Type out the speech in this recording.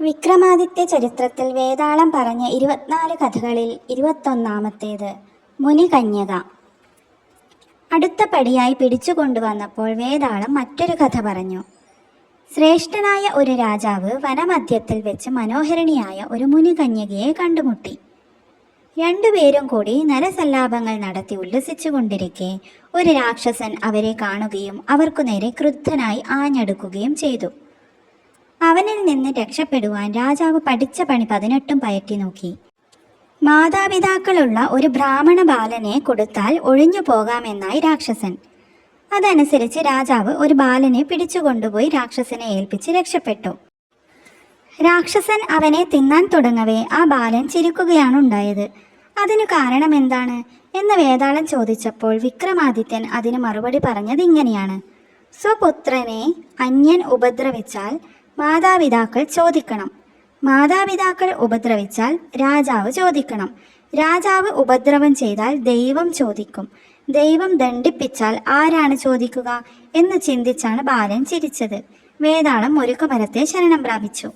വിക്രമാദിത്യ ചരിത്രത്തിൽ വേതാളം പറഞ്ഞ ഇരുപത്തിനാല് കഥകളിൽ ഇരുപത്തൊന്നാമത്തേത് മുനികന്യക. അടുത്ത പടിയായി പിടിച്ചുകൊണ്ടുവന്നപ്പോൾ വേതാളം മറ്റൊരു കഥ പറഞ്ഞു. ശ്രേഷ്ഠനായ ഒരു രാജാവ് വനമധ്യത്തിൽ വെച്ച് മനോഹരിണിയായ ഒരു മുനികന്യകയെ കണ്ടുമുട്ടി. രണ്ടുപേരും കൂടി നരസല്ലാപങ്ങൾ നടത്തി ഉല്ലസിച്ചുകൊണ്ടിരിക്കെ ഒരു രാക്ഷസൻ അവരെ കാണുകയും അവർക്കു നേരെ ക്രുദ്ധനായി ആഞ്ഞടുക്കുകയും ചെയ്തു. അവനിൽ നിന്ന് രക്ഷപ്പെടുവാൻ രാജാവ് പഠിച്ച പണി പതിനെട്ടും പയറ്റി നോക്കി. മാതാപിതാക്കളുള്ള ഒരു ബ്രാഹ്മണ ബാലനെ കൊടുത്താൽ ഒഴിഞ്ഞു പോകാമെന്നായി രാക്ഷസൻ. അതനുസരിച്ച് രാജാവ് ഒരു ബാലനെ പിടിച്ചുകൊണ്ടുപോയി രാക്ഷസനെ ഏൽപ്പിച്ച് രക്ഷപ്പെട്ടു. രാക്ഷസൻ അവനെ തിന്നാൻ തുടങ്ങവേ ആ ബാലൻ ചിരിക്കുകയാണ് ഉണ്ടായത് അതിനു കാരണം എന്താണ്? എന്ന് വേതാളം ചോദിച്ചപ്പോൾ വിക്രമാദിത്യൻ അതിന് മറുപടി പറഞ്ഞത് ഇങ്ങനെയാണ്. സ്വപുത്രനെ അന്യൻ ഉപദ്രവിച്ചാൽ മാതാപിതാക്കൾ ചോദിക്കണം. മാതാപിതാക്കൾ ഉപദ്രവിച്ചാൽ രാജാവ് ചോദിക്കണം. രാജാവ് ഉപദ്രവം ചെയ്താൽ ദൈവം ചോദിക്കും. ദൈവം ദണ്ഡിപ്പിച്ചാൽ ആരാണ് ചോദിക്കുക എന്ന് ചിന്തിച്ചാണ് ബാലൻ ചിരിച്ചത്. വേതാളം മുരുക്കുമരത്തെ ശരണം പ്രാപിച്ചു.